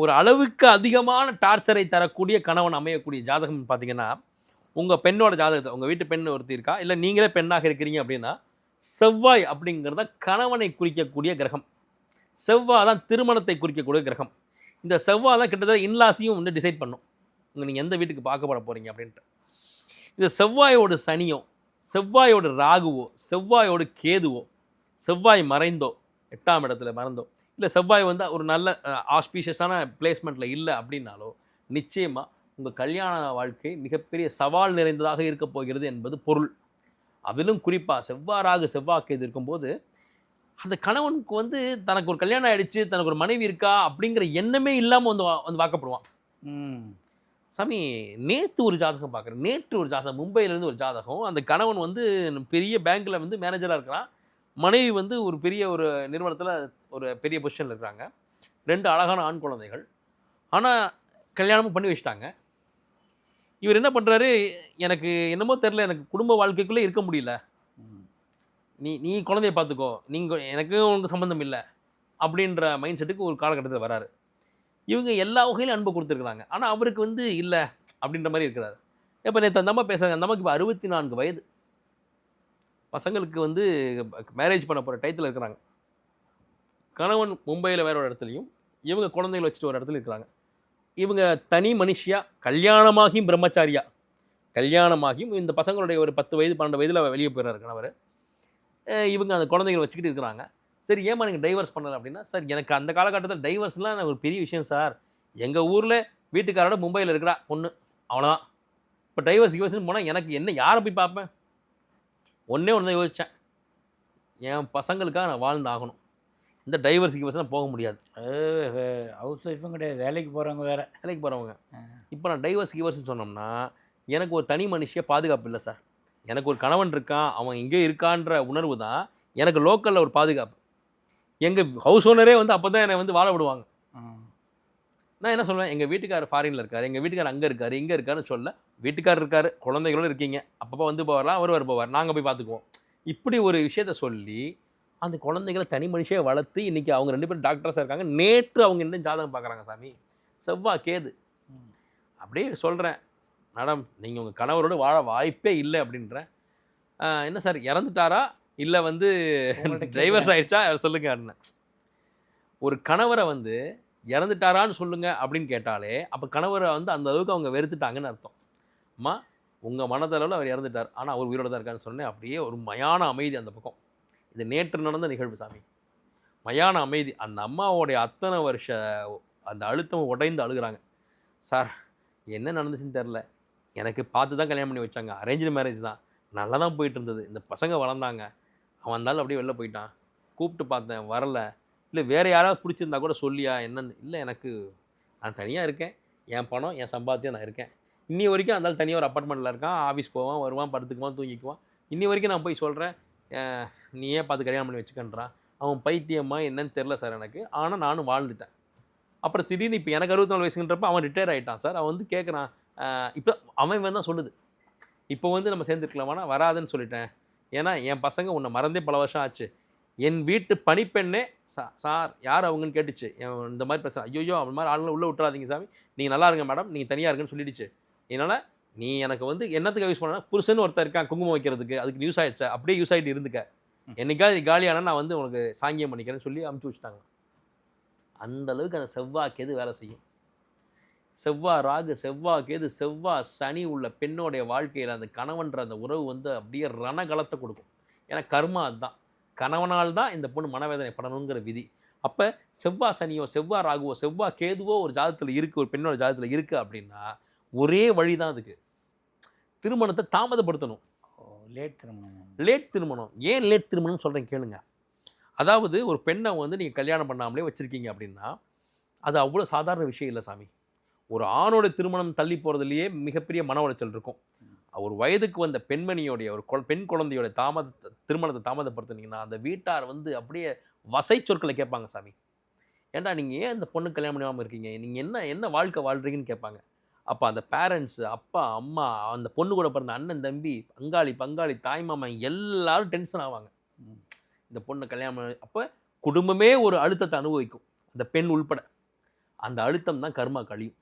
ஒரு அளவுக்கு அதிகமான டார்ச்சரை தரக்கூடிய கணவன் அமையக்கூடிய ஜாதகம் பார்த்தீங்கன்னா உங்கள் பெண்ணோட ஜாதகத்தை உங்கள் வீட்டு பெண் ஒருத்தி இருக்கா? இல்லை நீங்களே பெண்ணாக இருக்கிறீங்க அப்படின்னா செவ்வாய் அப்படிங்கிறத கணவனை குறிக்கக்கூடிய கிரகம். செவ்வாய் தான் திருமணத்தை குறிக்கக்கூடிய கிரகம். இந்த செவ்வாய் தான் கிட்டத்தட்ட இன்லாஸையும் வந்து டிசைட் பண்ணும். உங்கள் நீங்கள் எந்த வீட்டுக்கு பார்க்கப்பட போகிறீங்க அப்படின்ட்டு. இந்த செவ்வாயோட சனியோ செவ்வாயோட ராகுவோ செவ்வாயோட கேதுவோ செவ்வாய் மறைந்தோ எட்டாம் இடத்துல மறந்தோ இல்லை செவ்வாய் வந்து ஒரு நல்ல ஆஸ்பீஷியஸான பிளேஸ்மெண்ட்டில் இல்லை அப்படின்னாலோ நிச்சயமாக உங்கள் கல்யாண வாழ்க்கை மிகப்பெரிய சவால் நிறைந்ததாக இருக்கப் போகிறது என்பது பொருள். அதிலும் குறிப்பாக செவ்வாறாக செவ்வாய்க்கு இருக்கும்போது அந்த கணவனுக்கு வந்து தனக்கு ஒரு கல்யாணம் ஆயிடுச்சு தனக்கு ஒரு மனைவி இருக்கா அப்படிங்கிற எண்ணமே இல்லாமல் வந்து வா- வந்து வாக்கப்படுவான் சாமி நேற்று ஒரு ஜாதகம் பார்க்குறேன். நேற்று ஒரு ஜாதகம் மும்பையிலேருந்து ஒரு ஜாதகம். அந்த கணவன் வந்து பெரிய பேங்க்கில் வந்து மேனேஜராக இருக்கிறான் மனைவி வந்து ஒரு பெரிய ஒரு நிறுவனத்தில் ஒரு பெரிய பொசிஷனில் இருக்கிறாங்க ரெண்டு அழகான ஆண் குழந்தைகள். ஆனால் கல்யாணமும் பண்ணி வச்சிட்டாங்க. இவர் என்ன பண்ணுறாரு எனக்கு என்னமோ தெரில எனக்கு குடும்ப வாழ்க்கைக்குள்ளே இருக்க முடியல. நீ நீ குழந்தைய பார்த்துக்கோ. நீங்கள் எனக்கும் உனக்கு சம்மந்தம் இல்லை. அப்படின்ற மைண்ட் செட்டுக்கு ஒரு காலகட்டத்தில் வராரு. இவங்க எல்லா வகையிலும் அன்பை கொடுத்துருக்குறாங்க. ஆனால் அவருக்கு வந்து இல்லை அப்படின்ற மாதிரி இருக்கிறாரு. இப்போ நேற்று அந்த அம்மா பேசுகிறாங்க அந்த அம்மாக்கு இப்போ அறுபத்தி நான்கு வயது. பசங்களுக்கு வந்து மேரேஜ் பண்ண போகிற டயத்தில் இருக்கிறாங்க. கணவன் மும்பையில் வேற ஒரு இடத்துலையும் இவங்க குழந்தைகளை வச்சுட்டு ஒரு இடத்துல இருக்கிறாங்க. இவங்க தனி மனுஷியாக கல்யாணமாகியும் பிரம்மச்சாரியா? கல்யாணமாகியும் இந்த பசங்களுடைய ஒரு பத்து வயது பன்னெண்டு வயதில் வெளியே போயிடுறாரு கணவர். இவங்க அந்த குழந்தைகளை வச்சுக்கிட்டு இருக்கிறாங்க. சரி ஏமா நீங்கள் டைவர்ஸ் பண்ணல அப்படின்னா சார் எனக்கு அந்த காலகட்டத்தில் டைவர்ஸ்லாம் ஒரு பெரிய விஷயம் சார். எங்கள் ஊரில் வீட்டுக்காரோட மும்பையில் இருக்கிறா பொண்ணு. அவ்வளோதான் இப்போ டைவர்ஸ் கிவர்ஸ்னு போனால் எனக்கு என்ன யாரை போய் பார்ப்பேன்? ஒன்றே ஒன்று தான் யோசித்தேன் என் பசங்களுக்காக நான் வாழ்ந்து ஆகணும் இந்த டைவர்ஸ் கிவர்ஸ்லாம் போக முடியாது. ஹவுஸ் ஒய்ஃபும் கிடையாது. வேலைக்கு போகிறவங்க வேற. வேலைக்கு போகிறவங்க இப்போ நான் டைவர்ஸ் கிவர்ஸ்னு சொன்னோம்னா எனக்கு ஒரு தனி மனுஷிய பாதுகாப்பு இல்லை சார். எனக்கு ஒரு கணவன் இருக்கான் அவன் இங்கே இருக்கான்ற உணர்வு தான் எனக்கு லோக்கலில் ஒரு பாதுகாப்பு. எங்கள் ஹவுஸ் ஓனரே வந்து அப்போ தான் என்னை வந்து வாழ விடுவாங்க. நான் என்ன சொல்லுவேன் எங்கள் வீட்டுக்காரர் ஃபாரினில் இருக்கார் எங்கள் வீட்டுக்காரர் அங்கே இருக்கார் இங்கே இருக்காருன்னு சொல்ல வீட்டுக்காரர் இருக்கார் குழந்தைகளோட இருக்கீங்க. அப்பப்போ வந்து போவார்லாம் அவர் வர போவார். நாங்கள் போய் பார்த்துக்குவோம். இப்படி ஒரு விஷயத்த சொல்லி அந்த குழந்தைகளை தனி மனுஷியை வளர்த்து இன்றைக்கி அவங்க ரெண்டு பேரும் டாக்டர்ஸாக இருக்காங்க. நேற்று அவங்க என்ன ஜாதகம் பார்க்குறாங்க சாமி. செவ்வாய் கேது. அப்படியே சொல்கிறேன் மேடம் நீங்கள் உங்கள் கணவரோட வாழ வாய்ப்பே இல்லை அப்படின்றேன். என்ன சார் இறந்துட்டாரா? இல்லை வந்து டைவர்ஸ் ஆயிடுச்சா? சொல்லுங்க ஒரு கணவரை வந்து இறந்துட்டாரான்னு சொல்லுங்கள் அப்படின்னு கேட்டாலே அப்போ கணவரை வந்து அந்த அளவுக்கு அவங்க வெறுத்துட்டாங்கன்னு அர்த்தம். அம்மா உங்கள் மனதளவில் அவர் இறந்துட்டார். ஆனால் அவர் உயிரோட தான் இருக்காருன்னு சொன்னேன். அப்படியே ஒரு மயான அமைதி அந்த பக்கம். இது நேற்று நடந்த நிகழ்வு சாமி. மயான அமைதி. அந்த அம்மாவோடைய அத்தனை வருஷ அந்த அழுத்தம் உடைந்து அழுகுறாங்க. சார் என்ன நடந்துச்சுன்னு தெரில எனக்கு பார்த்து தான் கல்யாணம் பண்ணி வச்சாங்க. அரேஞ்சு மேரேஜ் தான். நல்லா தான் போயிட்டு இருந்தது. இந்த பசங்க வளர்ந்தாங்க. அவன் இருந்தாலும் அப்படியே வெளில போயிட்டான். கூப்பிட்டு பார்த்தேன். வரலை. இல்லை வேறு யாராவது பிடிச்சிருந்தா கூட சொல்லியா என்னன்னு. இல்லை எனக்கு நான் தனியாக இருக்கேன். என் பணம் என் சம்பாத்தியம் நான் இருக்கேன். இன்னி வரைக்கும் அந்த தனியாக ஒரு அப்பார்ட்மெண்ட்டில் இருக்கான். ஆஃபீஸ் போவான் வருவான் படுத்துக்குவான் தூங்கிக்குவான். இன்னி வரைக்கும் நான் போய் சொல்கிறேன் நீ ஏன் பார்த்து கல்யாணம் பண்ணி வச்சுக்கன்றான் அவன் பைத்தியமா என்னன்னு தெரில சார் எனக்கு. ஆனால் நானும் வாழ்ந்துட்டேன். அப்புறம் திடீர்னு இப்போ எனக்கு அறுபத்தி நாலு வயசுன்றப்ப அவன் ரிட்டையர் ஆகிட்டான் சார். அவன் வந்து கேட்குறான் இப்போ அவன் தான் சொல்லுது. இப்போ வந்து நம்ம சேர்ந்துருக்கலாமானா வராதுன்னு சொல்லிட்டேன். ஏன்னா என் பசங்க உன்னை மறந்தே பல வருஷம் ஆச்சு. என் வீட்டு பணிப்பெண்ணே சா சார் யார் அவங்கன்னு கேட்டுச்சு. இந்த மாதிரி பிரச்சனை. ஐயோ அவன் மாதிரி ஆளுங்களை உள்ளே விட்டுறாதீங்க சாமி. நீங்கள் நல்லா இருங்க மேடம். நீங்கள் தனியாக இருங்கன்னு சொல்லிடுச்சு. என்னால் நீ எனக்கு வந்து என்னத்துக்கு யூஸ் பண்ணா புருஷன் ஒருத்தர் இருக்கான் குங்குமம் வைக்கிறதுக்கு. அதுக்கு யூஸ் ஆயிடுச்சா? அப்படியே யூஸ் ஆகிட்டு இருந்துக்க. என்னைக்காவது காலியானா நான் வந்து உனக்கு சாங்கியம் பண்ணிக்கிறேன்னு சொல்லி அமுச்சு வச்சுட்டாங்க. அந்த அளவுக்கு அந்த செவ்வாய்க்கு எது வேலை செய்யும். செவ்வாய் ராகு செவ்வாய் கேது செவ்வாய் சனி உள்ள பெண்ணோடைய வாழ்க்கையில் அந்த கணவன்ற அந்த உறவு வந்து அப்படியே ரணகலத்தை கொடுக்கும். ஏன்னா கர்மா அதுதான். கணவனால் தான் இந்த பொண்ணு மனவேதனை படணுங்கிற விதி. அப்போ செவ்வாய் சனியோ செவ்வாய் ராகுவோ செவ்வாய் கேதுவோ ஒரு ஜாதகத்தில் இருக்குது ஒரு பெண்ணோட ஜாதகத்தில் இருக்குது அப்படின்னா ஒரே வழி தான் அதுக்கு. திருமணத்தை தாமதப்படுத்தணும். லேட் திருமணம். லேட் திருமணம். ஏன் லேட் திருமணம்னு சொல்கிறேன் கேளுங்க. அதாவது ஒரு பெண்ணை வந்து நீங்கள் கல்யாணம் பண்ணாமலே வச்சுருக்கீங்க அப்படின்னா அது அவ்வளோ சாதாரண விஷயம் இல்லை சாமி. ஒரு ஆணோட திருமணம் தள்ளி போகிறதுலையே மிகப்பெரிய மன உளைச்சல் இருக்கும். ஒரு வயதுக்கு வந்த பெண்மணியோடைய ஒரு பெண் குழந்தையோட தாமத திருமணத்தை தாமதப்படுத்துனீங்கன்னா அந்த வீட்டார் வந்து அப்படியே வசை சொற்களை கேட்பாங்க சாமி. ஏன்டா நீங்கள் ஏன் இந்த பொண்ணு கல்யாணம் பண்ணாமல் இருக்கீங்க? நீங்கள் என்ன என்ன வாழ்க்கை வாழ்றீங்கன்னு கேட்பாங்க. அப்போ அந்த பேரண்ட்ஸு அப்பா அம்மா அந்த பொண்ணு கூட பிறந்த அண்ணன் தம்பி பங்காளி பங்காளி தாய்மாமன் எல்லாரும் டென்ஷன் ஆவாங்க. இந்த பொண்ணு கல்யாணம் பண்ண- அப்போ குடும்பமே ஒரு அழுத்தத்தை அனுபவிக்கும். அந்த பெண் உள்பட. அந்த அழுத்தம் தான் கர்மா கழியும்.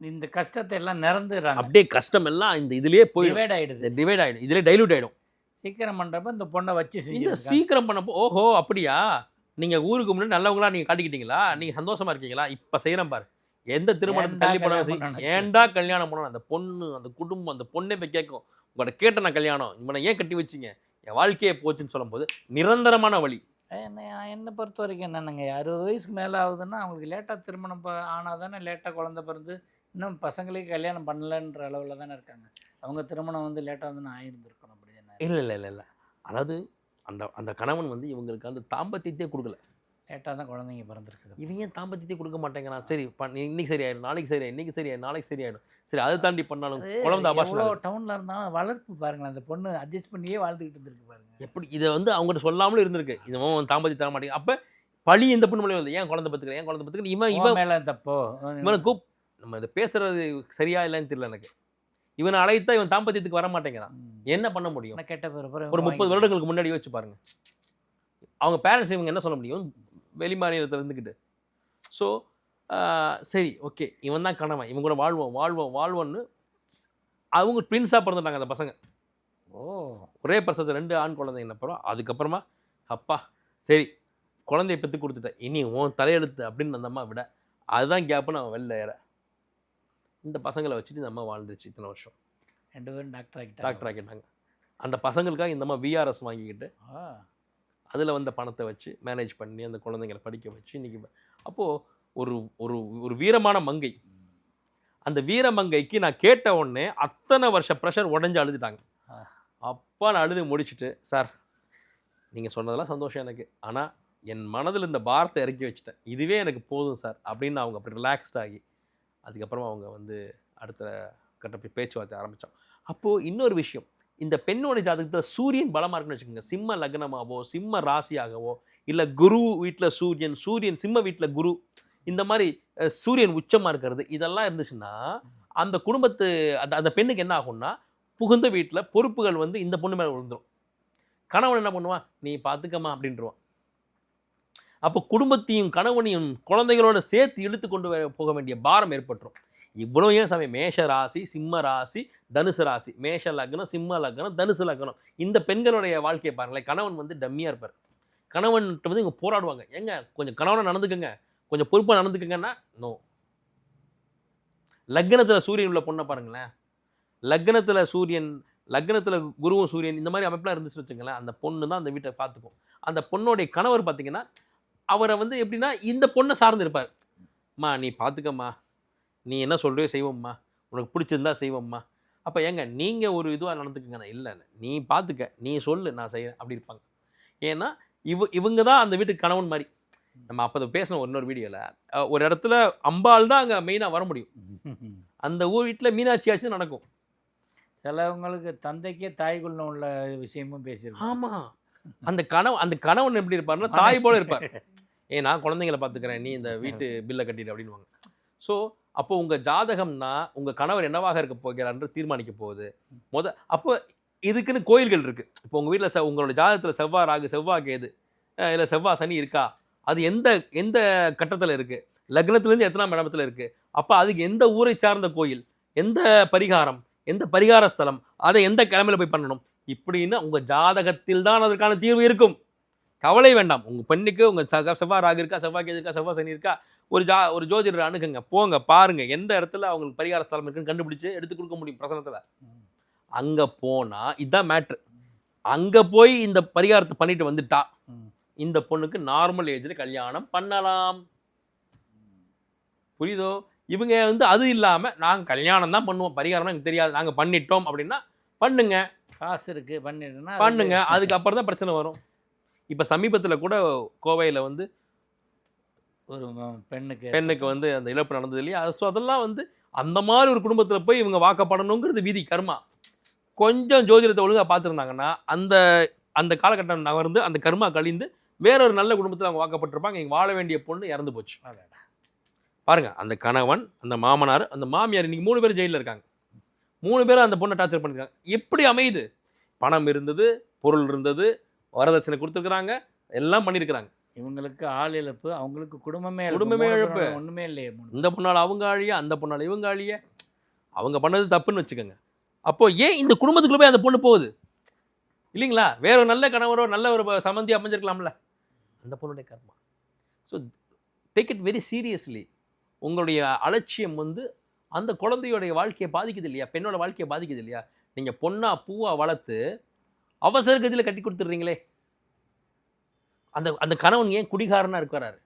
இந்த- கஷ்டத்தை எல்லாம் நிறந்துடுறாங்க அப்படியே கஷ்டம் எல்லாம் இந்த இதுலயே போயிடும். டிவைட் ஆயிடுது. டிவைட் ஆகிடும் இதுலேயே டைலூட் ஆகிடும் சீக்கிரம் பண்றப்ப இந்த பொண்ணை வச்சு செஞ்சு சீக்கிரம் பண்ணப்போ ஓஹோ அப்படியா? நீங்க ஊருக்கு முன்னாடி நல்லவங்களா நீங்க காட்டிக்கிட்டீங்களா? நீங்க சந்தோஷமா இருக்கீங்களா? இப்ப செய்யறேன் பாரு. எந்த திருமணத்தை ஏன்டா தள்ளி பண்ணணும்? ஏன்டா கல்யாணம் பண்ணணும்? அந்த பொண்ணு அந்த குடும்பம் அந்த பொண்ணே போய் கேட்கும். உங்கள்ட்ட கேட்ட நான் கல்யாணம். இவனை ஏன் கட்டி வச்சீங்க? என் வாழ்க்கையே போச்சுன்னு சொல்லும்போது நிரந்தரமான வழி. என்ன என்னை பொறுத்த வரைக்கும் என்னென்னங்க அறுபது வயசுக்கு மேலே ஆகுதுன்னா அவங்களுக்கு லேட்டாக திருமணம் ஆனால் தானே லேட்டாக குழந்த பிறந்து இன்னும் பசங்களுக்கு கல்யாணம் பண்ணலன்ற அளவில் தானே இருக்காங்க. அவங்க திருமணம் வந்து லேட்டாக வந்து நான் ஆயிருந்திருக்கணும் அப்படி என்ன இல்லை இல்லை இல்லை இல்லை. அதாவது அந்த அந்த கணவன் வந்து இவங்களுக்கு அந்த தாம்பத்தியத்தையே கொடுக்கல. லேட்டாக தான் குழந்தைங்க பிறந்திருக்குது. இவன் ஏன் தாம்பத்தியத்தை கொடுக்க மாட்டேங்கிறான் சரி இன்னைக்கு சரியாயிடும் நாளைக்கு சரியாயிடும் இன்னைக்கு சரியாயிடும் நாளைக்கு சரியாயிடும். சரி அதை தாண்டி பண்ணாலும் குழந்தை அபாஷன் டவுனில் இருந்தாலும் வளர்ப்பு பாருங்களேன் அந்த பொண்ணு அட்ஜஸ்ட் பண்ணியே வாழ்ந்துக்கிட்டு இருந்திருக்கு பாருங்க. எப்படி இதை வந்து அவங்ககிட்ட சொல்லாமலும் இருந்திருக்கு. இந்த மாமன் தாம்பத்தி தர மாட்டேங்க அப்போ பழி இந்த பொண்ணு மேலே வருது? ஏன் குழந்தை பத்துக்கல ஏன் குழந்தை பத்துக்கல இவன் இவன் மேலே தப்போ? இவனை கூப் நம்ம இதை பேசுறது சரியா இல்லைன்னு தெரியல எனக்கு. இவனை அழைத்தா இவன் தாம்பத்தியத்துக்கு வர மாட்டேங்கிறான். என்ன பண்ண முடியும்? கெட்ட ஒரு முப்பது வருடங்களுக்கு முன்னாடி யோசிச்சு பாருங்க. அவங்க பேரண்ட்ஸ் இவங்க என்ன சொல்ல முடியும்? வெளி மாநிலத்தில் இருந்துக்கிட்டு ஸோ சரி ஓகே இவன் தான் கணவன். இவன் கூட வாழ்வோம் வாழ்வோம் வாழ்வோன்னு அவங்க ட்வின்ஸாக பிறந்துட்டாங்க அந்த பசங்க. ஓ. ஒரே பிரசவத்தை ரெண்டு ஆண் குழந்தைங்க அப்புறம் அதுக்கப்புறமா அப்பா சரி குழந்தைய பெற்று கொடுத்துட்டேன். இனி உன் தலையெழுத்து அப்படின்னு அந்த அம்மா விட அதுதான் கேப்புன்னு அவன் வெளில ஏற. இந்த பசங்களை வச்சுட்டு இந்த அம்மா வாழ்ந்துச்சு இத்தனை வருஷம். ரெண்டு பேரும் டாக்டர் ஆகிட்டாங்க டாக்டர் ஆக்கிட்டாங்க. அந்த பசங்களுக்காக இந்த அம்மா விஆர்எஸ் வாங்கிக்கிட்டு அதில் வந்த பணத்தை வச்சு மேனேஜ் பண்ணி அந்த குழந்தைங்களை படிக்க வச்சு இன்றைக்கி அப்போது ஒரு ஒரு ஒரு வீரமான மங்கை. அந்த வீரமங்கைக்கு நான் கேட்ட உடனே அத்தனை வருஷ ப்ரெஷர் உடஞ்சி அழுதுட்டாங்க. அப்பா நான் அழுது முடிச்சுட்டு சார் நீங்கள் சொன்னதெல்லாம் சந்தோஷம் எனக்கு. ஆனால் என் மனதில் இந்த பாரத்தை இறக்கி வச்சுட்டேன். இதுவே எனக்கு போதும் சார். அப்படின்னு அவங்க அப்படி ரிலாக்ஸ்ட் ஆகி அதுக்கப்புறமா அவங்க வந்து அடுத்த கட்ட போய் பேச்சுவார்த்தை ஆரம்பித்தோம் அப்போது இன்னொரு விஷயம். இந்த பெண்ணோட ஜாதகத்தில் சூரியன் பலமாக இருக்குன்னு வச்சுக்கோங்க. சிம்ம லக்னமாகவோ சிம்ம ராசியாகவோ இல்லை குரு வீட்டில் சூரியன் சூரியன் சிம்ம வீட்டில் குரு இந்த மாதிரி சூரியன் உச்சமாக இருக்கிறது இதெல்லாம் இருந்துச்சுன்னா அந்த குடும்பத்து அந்த அந்த பெண்ணுக்கு என்ன ஆகும்னா புகுந்த வீட்டில் பொறுப்புகள் வந்து இந்த பொண்ணு மேலே விழுந்துடும் கணவன் என்ன பண்ணுவான் நீ பார்த்துக்கம்மா அப்படின்றவான். அப்போ குடும்பத்தையும் கணவனையும் குழந்தைகளோட சேர்த்து இழுத்து கொண்டு போக வேண்டிய பாரம் ஏற்பட்டுரும். இவ்வளோ ஏன் சாமி? மேஷ ராசி சிம்ம ராசி தனுசு ராசி. மேஷ லக்னம் சிம்ம லக்னம் தனுசு லக்னம். இந்த பெண்களுடைய வாழ்க்கையை பாருங்களேன். கணவன் வந்து டம்மியாக இருப்பார். கணவன்கிட்ட வந்து இவங்க போராடுவாங்க. ஏங்க கொஞ்சம் கணவனை நடந்துக்கங்க. கொஞ்சம் பொறுப்பாக நடந்துக்கங்கன்னா நோ லக்னத்தில் சூரியன் உள்ள பொண்ணை பாருங்களேன். லக்னத்தில் சூரியன் லக்னத்தில் குருவும் சூரியன் இந்த மாதிரி அமைப்பெலாம் இருந்துச்சு வச்சுங்களேன் அந்த பொண்ணு தான் அந்த வீட்டை பார்த்துக்கும். அந்த பொண்ணுடைய கணவர் பார்த்தீங்கன்னா அவரை வந்து எப்படின்னா இந்த பொண்ணை சார்ந்து இருப்பார் அம்மா நீ பார்த்துக்கம்மா நீ என்ன சொல்றியோ செய்வோம்மா. உனக்கு பிடிச்சிருந்தா செய்வோம்மா. அப்போ ஏங்க நீங்கள் ஒரு இதுவாக நடந்துக்குங்கண்ணா இல்லை நீ பார்த்துக்க நீ சொல்லு நான் செய்கிறேன் அப்படி இருப்பாங்க. ஏன்னா இவ இவங்க தான் அந்த வீட்டுக்கு கணவன் மாதிரி நம்ம அப்போ பேசணும் இன்னொரு வீடியோவில் ஒரு இடத்துல அம்பாள் தான் அங்கே மெயினாக வர முடியும். அந்த ஊர் வீட்டில் மீனாட்சி ஆட்சி நடக்கும். சிலவங்களுக்கு தந்தைக்கே தாய்க்குள்ள உள்ள விஷயமும் பேசியிருக்கோம் ஆமாம் அந்த கணவன் அந்த கணவன் எப்படி இருப்பார்னா தாய் போல இருப்பார். ஏ நான் குழந்தைங்கள பார்த்துக்கிறேன் நீ இந்த வீட்டு பில்லை கட்டிடு அப்படின்வாங்க ஸோ அப்போ உங்கள் ஜாதகம்னா உங்கள் கணவர் என்னவாக இருக்க போகிறார்ன்ற தீர்மானிக்க போகுது. முத அப்போ இதுக்குன்னு கோயில்கள் இருக்குது இப்போ உங்கள் வீட்டில் செவ் உங்களோட ஜாதகத்தில் செவ்வாய் ராகு செவ்வாய் கேது இல்லை செவ்வாய் சனி இருக்கா? அது எந்த எந்த கட்டத்தில் இருக்குது லக்னத்துலேருந்து எத்தனாம் இடத்துல இருக்குது அப்போ அதுக்கு எந்த ஊரை சார்ந்த கோயில்? எந்த பரிகாரம்? எந்த பரிகார ஸ்தலம் அதை எந்த கிழமையில் போய் பண்ணணும்? இப்படின்னு உங்கள் ஜாதகத்தில் தான் அதற்கான தீர்வு இருக்கும். கவலை வேண்டாம். உங்கள் பெண்ணுக்கு உங்கள் சக செவ்வாய் ராகு இருக்கா செவ்வாய் கேது இருக்கா செவ்வாய் சனி இருக்கா ஒரு ஜா ஒரு ஜோதிடர் அணுகுங்க. போங்க பாருங்க எந்த இடத்துல அவங்களுக்கு பரிகார ஸ்தலம் இருக்குன்னு கண்டுபிடிச்சு எடுத்து கொடுக்க முடியும் பிரசனத்தில். அங்கே போனால் இதுதான் மேட்ரு அங்கே போய் இந்த பரிகாரத்தை பண்ணிட்டு வந்துட்டா. இந்த பொண்ணுக்கு நார்மல் ஏஜில் கல்யாணம் பண்ணலாம். புரியுதோ? இவங்க வந்து அது இல்லாமல் நாங்கள் கல்யாணம் தான் பண்ணுவோம். பரிகாரம்னா எனக்கு தெரியாது. நாங்கள் பண்ணிட்டோம் அப்படின்னா பண்ணுங்க. காசு இருக்கு பண்ணிட்டுனா பண்ணுங்க. அதுக்கப்புறம் தான் பிரச்சனை வரும். இப்போ சமீபத்தில் கூட கோவையில் வந்து ஒரு பெண்ணுக்கு பெண்ணுக்கு வந்து அந்த இழப்பு நடந்தது இல்லையா? ஸோ அதெல்லாம் வந்து அந்த மாதிரி ஒரு குடும்பத்தில் போய் இவங்க வாக்கப்படணுங்கிறது விதி கர்மா. கொஞ்சம் ஜோதிடத்தை ஒழுங்காக பார்த்துருந்தாங்கன்னா அந்த அந்த காலகட்டம் நகர்ந்து அந்த கர்மா கழிந்து வேற ஒரு நல்ல குடும்பத்தில் அவங்க வாக்கப்பட்டிருப்பாங்க. இங்கே வாழ வேண்டிய பொண்ணு இறந்து போச்சு. அடடா. பாருங்க அந்த கணவன் அந்த மாமனார் அந்த மாமியார் இன்னைக்கு மூணு பேர் ஜெயிலில் இருக்காங்க. மூணு பேரும் அந்த பொண்ணை டார்ச்சர் பண்ணிருக்காங்க. எப்படி அமையுது? பணம் இருந்தது பொருள் இருந்தது வரதட்சணை கொடுத்துருக்குறாங்க எல்லாம் பண்ணியிருக்கிறாங்க. இவங்களுக்கு ஆள் இழப்பு அவங்களுக்கு குடும்பமே. குடும்பமே இழப்பு. ஒண்ணுமே இல்லையே இந்த பொண்ணால் அவங்க அழிய அந்த பொண்ணால் இவங்க அழிய அவங்க பண்ணது தப்புன்னு வச்சுக்கோங்க. அப்போ ஏன் இந்த குடும்பத்துக்குள்ள போய் அந்த பொண்ணு போகுது? இல்லைங்களா? வேற ஒரு நல்ல கணவரோ நல்ல ஒரு சம்மந்தி அமைஞ்சிருக்கலாம்ல. அந்த பொண்ணுடைய கர்மா. So take it very seriously உங்களுடைய அலட்சியம் வந்து அந்த குழந்தையோடைய வாழ்க்கையை பாதிக்குது இல்லையா? பெண்ணோட வாழ்க்கையை பாதிக்குது இல்லையா? நீங்கள் பொண்ணா பூவா வளர்த்து அவசர கதியில் கட்டி கொடுத்துட்றீங்களே. அந்த அந்த கணவன் ஏன் குடிகாரனாக இருக்கிறாரு?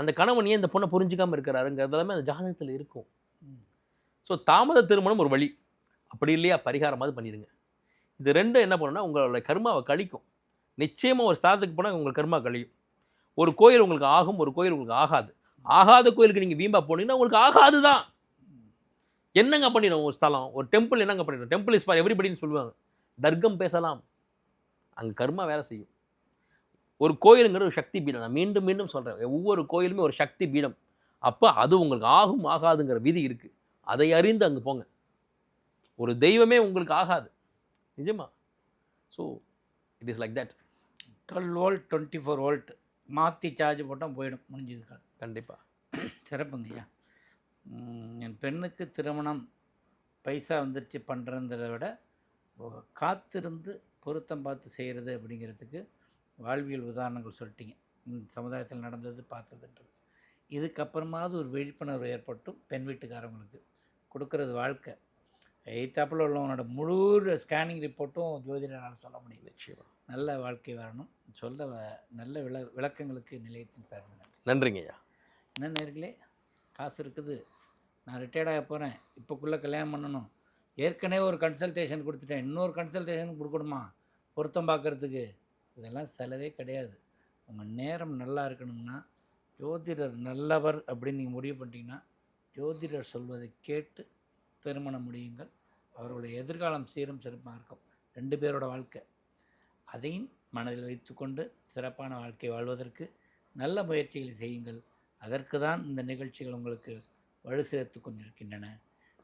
அந்த கணவன் ஏன் இந்த பொண்ணை புரிஞ்சுக்காம இருக்கிறாருங்கிறதெல்லாமே அந்த ஜாதகத்தில் இருக்கும். ஸோ தாமத திருமணம் ஒரு வழி. அப்படி இல்லையா? பரிகாரமாவது பண்ணிடுங்க. இது ரெண்டும் என்ன பண்ணுன்னா உங்களோட கர்மாவை கழிக்கும். நிச்சயமாக ஒரு ஸ்தானத்துக்கு போனால் உங்கள் கர்மா கழியும். ஒரு கோயில் உங்களுக்கு ஆகும் ஒரு கோயில் உங்களுக்கு ஆகாது. ஆகாத கோயிலுக்கு நீங்கள் வீம்பா போனீங்கன்னா உங்களுக்கு ஆகாது தான் என்னங்க பண்ணிடும் ஒரு ஸ்தலம் ஒரு டெம்பிள் என்னங்க பண்ணிடும் டெம்பிள் இஸ் ஃபார் எவ்ரிபடின்னு சொல்லுவாங்க. தர்க்கம் பேசலாம். அங்கே கர்மா வேலை செய்யும். ஒரு கோயிலுங்கிற ஒரு சக்தி பீடம். நான் மீண்டும் மீண்டும் சொல்கிறேன் ஒவ்வொரு கோயிலுமே ஒரு சக்தி பீடம். அப்போ அது உங்களுக்கு ஆகும் ஆகாதுங்கிற விதி இருக்குது அதை அறிந்து அங்கே போங்க. ஒரு தெய்வமே உங்களுக்கு ஆகாது. நிஜமா? So it is like that twelve volt twenty four volt மாற்றி சார்ஜ் போட்டால் போயிடும். முடிஞ்சதுக்காக கண்டிப்பாக சிறப்புங்கய்யா என் பெண்ணுக்கு திருமணம் பைசா வந்துருச்சு பண்ணுறதை விட காத்திருந்து பொருத்தம் பார்த்து செய்கிறது அப்படிங்கிறதுக்கு வாழ்வியல் உதாரணங்கள் சொல்லிட்டீங்க. இந்த சமுதாயத்தில் நடந்தது பார்த்ததுன்றது இதுக்கப்புறமாவது ஒரு விழிப்புணர்வு ஏற்பட்டும் பெண் வீட்டுக்காரவங்களுக்கு. கொடுக்கறது வாழ்க்கை. எய்த்தாப்பில் உள்ளவனோட முழு ஸ்கேனிங் ரிப்போர்ட்டும் ஜோதிடரால் சொல்ல முடியும் நிச்சயமா. நல்ல வாழ்க்கை வரணும். சொல்ல நல்ல விள விளக்கங்களுக்கு நிலையத்தின் சார்பில் நன்றிங்க ஐயா. என்ன நேர்களே காசு இருக்குது. நான் ரிட்டையர்ட் ஆக போகிறேன் இப்போக்குள்ளே கல்யாணம் பண்ணணும். ஏற்கனவே ஒரு கன்சல்டேஷன் கொடுத்துட்டேன். இன்னொரு கன்சல்டேஷன் கொடுக்கணுமா? பொருத்தம் பார்க்குறதுக்கு. இதெல்லாம் செலவே கிடையாது. உங்கள் நேரம் நல்லா இருக்கணும்னா ஜோதிடர் நல்லவர் அப்படின்னு நீங்கள் முடிவு பண்ணிட்டீங்கன்னா ஜோதிடர் சொல்வதை கேட்டு திருமணம் முடியுங்கள். அவர்களுடைய எதிர்காலம் சீரும் சிறப்பாக இருக்கும். ரெண்டு பேரோட வாழ்க்கை. அதையும் மனதில் வைத்துக்கொண்டு சிறப்பான வாழ்க்கை வாழ்வதற்கு நல்ல முயற்சிகளை செய்யுங்கள். அதற்கு தான் இந்த நிகழ்ச்சிகள் உங்களுக்கு வலு சேர்த்து கொண்டிருக்கின்றன.